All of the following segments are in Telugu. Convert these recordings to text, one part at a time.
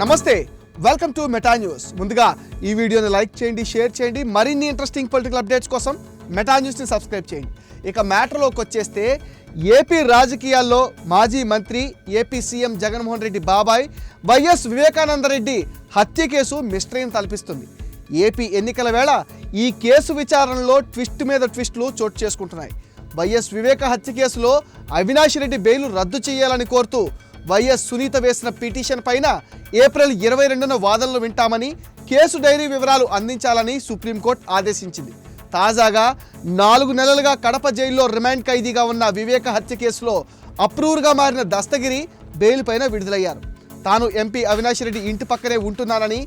నమస్తే వెల్కమ్ టు మెటా న్యూస్ ముందుగా ఈ వీడియోని లైక్ చేయండి షేర్ చేయండి మరిన్ని ఇంట్రెస్టింగ్ పొలిటికల్ అప్డేట్స్ కోసం మెటా న్యూస్ని సబ్స్క్రైబ్ చేయండి. ఇక మ్యాటర్లోకి వచ్చేస్తే ఏపీ రాజకీయాల్లో మాజీ మంత్రి ఏపీ సీఎం జగన్మోహన్ రెడ్డి బాబాయ్ వైఎస్ వివేకానందరెడ్డి హత్య కేసు మిస్టరీని తలపిస్తుంది. ఏపీ ఎన్నికల వేళ ఈ కేసు విచారణలో ట్విస్ట్ మీద ట్విస్టులు చోటు చేసుకుంటున్నాయి. వైఎస్ వివేక హత్య కేసులో అవినాష్ రెడ్డి బెయిల్ రద్దు చేయాలని కోరుతూ వైఎస్ సునీత వేసిన పిటిషన్ పైన ఏప్రిల్ ఇరవై రెండున వాదనలు వింటామని కేసు డైరీ వివరాలు అందించాలని సుప్రీంకోర్టు ఆదేశించింది. తాజాగా నాలుగు నెలలుగా కడప జైల్లో రిమాండ్ ఖైదీగా ఉన్న వివేక హత్య కేసులో అప్రూవర్గా మారిన దస్తగిరి బెయిల్ పైన విడుదలయ్యారు. తాను ఎంపీ అవినాష్ రెడ్డి ఇంటి పక్కనే ఉంటున్నానని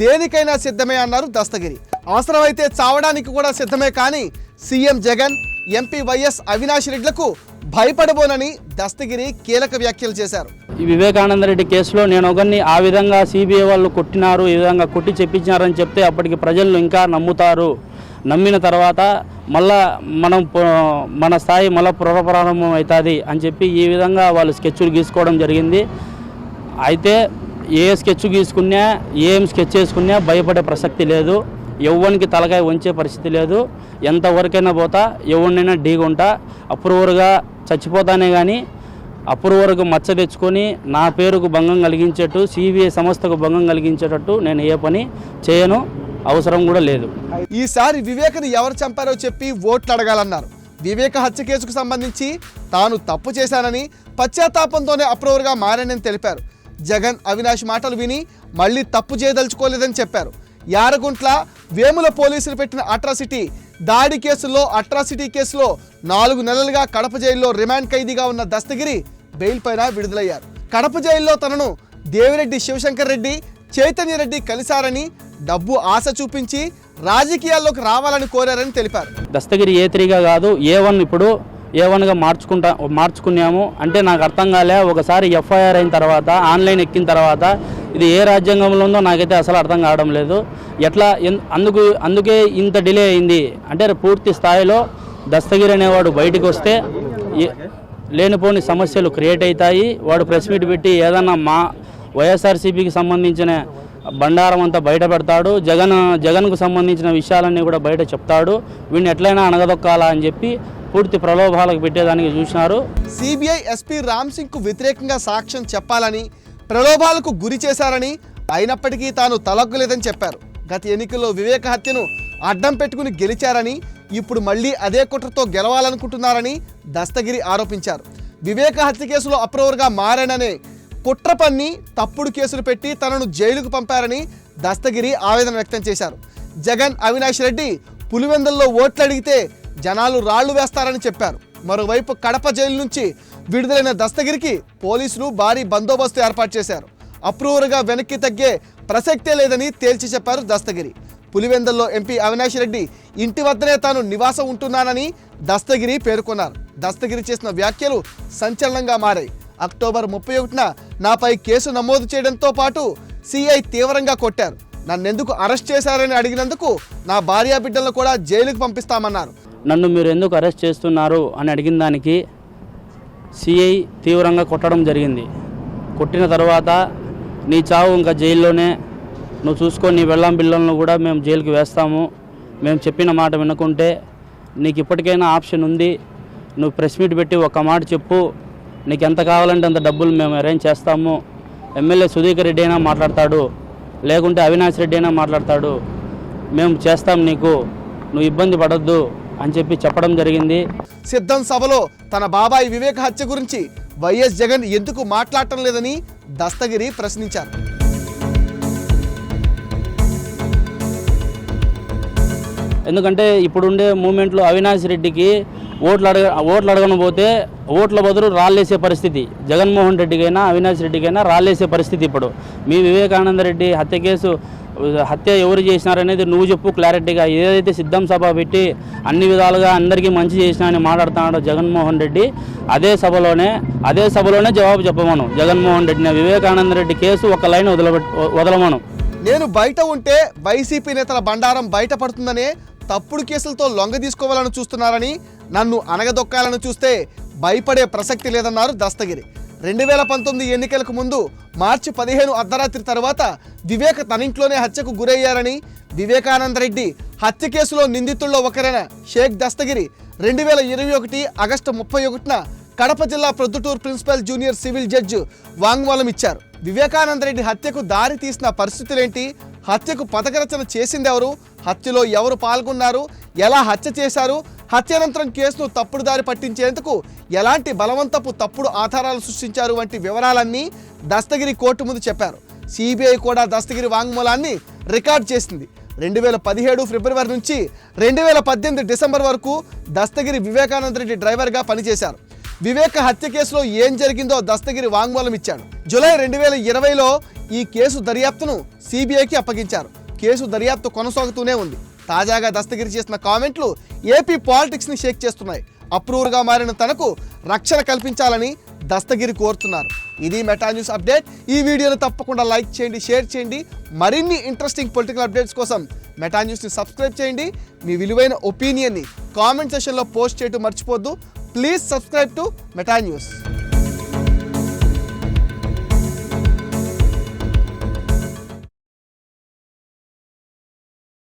దేనికైనా సిద్ధమే అన్నారు దస్తగిరి. అవసరమైతే చావడానికి కూడా సిద్ధమే కానీ CM Jagan MP YS Avinash రెడ్లకు భయపడబోనని దస్తగిరి కీలక వ్యాఖ్యలు చేశారు. వివేకానంద రెడ్డి కేసులో నేను ఒకరిని ఆ విధంగా సిబిఐ వాళ్ళు కొట్టినారు ఈ విధంగా కొట్టి చెప్పించినారని చెప్తే అప్పటికి ప్రజలు ఇంకా నమ్ముతారు. నమ్మిన తర్వాత మళ్ళా మనం మన స్థాయి మళ్ళీ పునఃప్రారంభం అవుతుంది అని చెప్పి ఈ విధంగా వాళ్ళు స్కెచ్లు గీసుకోవడం జరిగింది. అయితే ఏ స్కెచ్ గీసుకున్నా ఏం స్కెచ్ వేసుకున్నా భయపడే ప్రసక్తి లేదు. ఎవరికి తలకాయ వంచే పరిస్థితి లేదు. ఎంతవరకైనా పోతా ఎవరినైనా ఢీగుంటా అప్రూవర్గా చచ్చిపోతానే కానీ అప్రూవర్కు మచ్చ తెచ్చుకొని నా పేరుకు భంగం కలిగించేట్టు సిబిఐ సంస్థకు భంగం కలిగించేటట్టు నేను ఏ పని చేయను అవసరం కూడా లేదు. ఈసారి వివేకని ఎవరు చంపారో చెప్పి ఓట్లు అడగాలన్నారు. వివేక హత్య కేసుకు సంబంధించి తాను తప్పు చేశానని పశ్చాత్తాపంతోనే అప్రూవర్గా మారానని తెలిపారు. జగన్ అవినాష్ మాటలు విని మళ్ళీ తప్పు చేయదలుచుకోలేదని చెప్పారు. యారగుంట్ల వేముల పోలీసులు పెట్టిన అట్రాసిటీ దాడి కేసులో అట్రాసిటీ కేసులో నాలుగు నెలలుగా కడప జైల్లో రిమాండ్ ఖైదీగా ఉన్న దస్తగిరి బెయిల్ పైన విడుదలయ్యారు. కడప జైల్లో తనను దేవిరెడ్డి శివశంకర్ రెడ్డి చైతన్య రెడ్డి కలిశారని డబ్బు ఆశ చూపించి రాజకీయాల్లోకి రావాలని కోరారని తెలిపారు. దస్తగిరి ఏ త్రీగా కాదు ఏ వన్ ఇప్పుడు ఏ వన్గా మార్చుకుంటా మార్చుకున్నాము. అంటే నాకు అర్థం కాలే ఒకసారి ఎఫ్ఐఆర్ అయిన తర్వాత ఆన్లైన్ ఎక్కిన తర్వాత ఇది ఏ రాజ్యాంగంలో ఉందో నాకైతే అసలు అర్థం కావడం లేదు. ఎట్లా అందుకు అందుకే ఇంత డిలే అయింది. అంటే పూర్తి స్థాయిలో దస్తగిరి అనేవాడు బయటకు వస్తే ఏ- లేనిపోని సమస్యలు క్రియేట్ అవుతాయి. వాడు ప్రెస్ మీట్ పెట్టి ఏదన్నా మా వైఎస్ఆర్సీపీకి సంబంధించిన బండారం అంతా బయట పెడతాడు. జగన్ జగన్కు సంబంధించిన విషయాలన్నీ కూడా బయట చెప్తాడు. వీడిని ఎట్లయినా అనగదొక్కాలా అని చెప్పి పూర్తి ప్రలోభాలకు పెట్టేదానికి చూసినారు. సిబిఐ ఎస్పీ రామ్ సింగ్కు వ్యతిరేకంగా సాక్ష్యం చెప్పాలని ప్రలోభాలకు గురి చేశారని అయినప్పటికీ తాను తలగ్గలేదని చెప్పారు. గత ఎన్నికల్లో వివేక హత్యను అడ్డం పెట్టుకుని గెలిచారని ఇప్పుడు మళ్ళీ అదే కుట్రతో గెలవాలనుకుంటున్నారని దస్తగిరి ఆరోపించారు. వివేక హత్య కేసులో అప్రూవర్గా మారాననే కుట్ర పన్ని తప్పుడు కేసులు పెట్టి తనను జైలుకు పంపారని దస్తగిరి ఆవేదన వ్యక్తం చేశారు. జగన్ అవినాష్ రెడ్డి పులివెందుల్లో ఓట్లు అడిగితే జనాలు రాళ్ళు వేస్తారని చెప్పారు. మరోవైపు కడప జైలు నుంచి విడుదలైన దస్తగిరికి పోలీసులు భారీ బందోబస్తు ఏర్పాటు చేశారు. అప్రూవర్గా వెనక్కి తగ్గే ప్రసక్తే లేదని తేల్చి చెప్పారు దస్తగిరి. పులివెందల్లో ఎంపీ అవినాష్ రెడ్డి ఇంటి వద్దనే తాను నివాసం ఉంటున్నానని దస్తగిరి పేర్కొన్నారు. దస్తగిరి చేసిన వ్యాఖ్యలు సంచలనంగా మారాయి. అక్టోబర్ ముప్పై ఒకటిన నాపై కేసు నమోదు చేయడంతో పాటు సిఐ తీవ్రంగా కొట్టారు. నన్నెందుకు అరెస్ట్ చేశారని అడిగినందుకు నా భార్యా బిడ్డలను కూడా జైలుకు పంపిస్తామన్నారు. నన్ను మీరు ఎందుకు అరెస్ట్ చేస్తున్నారు అని అడిగిన దానికి సిఐ తీవ్రంగా కొట్టడం జరిగింది. కొట్టిన తర్వాత నీ చావు ఇంకా జైల్లోనే నువ్వు చూసుకొని నీ వెళ్ళం బిల్లను కూడా మేము జైలుకి వేస్తాము. మేము చెప్పిన మాట వినకుంటే నీకు ఇప్పటికైనా ఆప్షన్ ఉంది. నువ్వు ప్రెస్ మీట్ పెట్టి ఒక మాట చెప్పు. నీకు ఎంత కావాలంటే అంత డబ్బులు మేము అరేంజ్ చేస్తాము. ఎమ్మెల్యే సుధీకర్ రెడ్డి అయినా మాట్లాడతాడు. లేకుంటే అవినాష్ రెడ్డి అయినా మాట్లాడతాడు. మేము చేస్తాం నీకు. నువ్వు ఇబ్బంది పడద్దు అని చెప్పి చెప్పడం జరిగింది. సిద్ధం సభలో తన బాబాయి వివేక హత్య గురించి వైఎస్ జగన్ ఎందుకు మాట్లాడటం లేదని దస్తగిరి ప్రశ్నించారు. ఎందుకంటే ఇప్పుడుండే మూమెంట్లో అవినాష్ రెడ్డికి ఓట్లు అడగ ఓట్లు అడగకపోతే ఓట్ల బదులు రాళ్ళేసే పరిస్థితి. జగన్మోహన్ రెడ్డికైనా అవినాష్ రెడ్డికైనా రాళ్ళేసే పరిస్థితి ఇప్పుడు. మీ వివేకానంద రెడ్డి హత్య కేసు హత్య ఎవరు చేసినారనేది నువ్వు చెప్పు క్లారిటీగా. ఏదైతే సిద్ధం సభ పెట్టి అన్ని విధాలుగా అందరికీ మంచి చేసినా అని మాట్లాడుతున్నాడో జగన్మోహన్ రెడ్డి అదే సభలోనే అదే సభలోనే జవాబు చెప్పమను. జగన్మోహన్ రెడ్డిని వివేకానంద రెడ్డి కేసు ఒక లైన్ వదలబెట్ వదలమను. నేను బయట ఉంటే వైసీపీ నేతల బండారం బయటపడుతుందనే తప్పుడు కేసులతో లొంగ తీసుకోవాలని చూస్తున్నారని నన్ను అనగదొక్కాలని చూస్తే భయపడే ప్రసక్తి లేదన్నారు దస్తగిరి. రెండు వేల పంతొమ్మిది ఎన్నికలకు ముందు మార్చి పదిహేను అర్ధరాత్రి తర్వాత వివేక్ తనింట్లోనే హత్యకు గురయ్యారని వివేకానంద రెడ్డి హత్య కేసులో నిందితుల్లో ఒకరైన షేక్ దస్తగిరి రెండు వేల ఇరవై ఒకటి ఆగస్టు ముప్పై ఒకటిన కడప జిల్లా Proddatur principal junior civil judge వాంగ్మూలం ఇచ్చారు. వివేకానంద రెడ్డి హత్యకు దారి తీసిన పరిస్థితులేంటి? హత్యకు పథకరచన చేసింది ఎవరు హత్యలో ఎవరు పాల్గొన్నారు? ఎలా హత్య చేశారు? హత్యానంతరం కేసును తప్పుడు దారి పట్టించేందుకు ఎలాంటి బలవంతపు తప్పుడు ఆధారాలు సృష్టించారు వంటి వివరాలన్నీ దస్తగిరి కోర్టు ముందు చెప్పారు. సిబిఐ కూడా దస్తగిరి వాంగ్మూలాన్ని రికార్డ్ చేసింది. రెండు వేల పదిహేడు ఫిబ్రవరి నుంచి రెండు వేల పద్దెనిమిది డిసెంబర్ వరకు దస్తగిరి వివేకానంద రెడ్డి డ్రైవర్గా పనిచేశారు. వివేక హత్య కేసులో ఏం జరిగిందో దస్తగిరి వాంగ్మూలం ఇచ్చాడు. జూలై రెండు వేల ఇరవైలో ఈ కేసు దర్యాప్తును సిబిఐకి అప్పగించారు. కేసు దర్యాప్తు కొనసాగుతూనే ఉంది. తాజాగా దస్తగిరి చేసిన కామెంట్లు ఏపీ పాలిటిక్స్ని షేక్ చేస్తున్నాయి. అప్రూవర్గా మారిన తనకు రక్షణ కల్పించాలని దస్తగిరి కోరుతున్నారు. ఇది మెటా న్యూస్ అప్డేట్. ఈ వీడియోను తప్పకుండా లైక్ చేయండి షేర్ చేయండి. మరిన్ని ఇంట్రెస్టింగ్ పొలిటికల్ అప్డేట్స్ కోసం మెటా న్యూస్ని సబ్స్క్రైబ్ చేయండి. మీ విలువైన ఒపీనియన్ని కామెంట్ సెషన్లో పోస్ట్ చేయడం మర్చిపోద్దు please subscribe to Meta news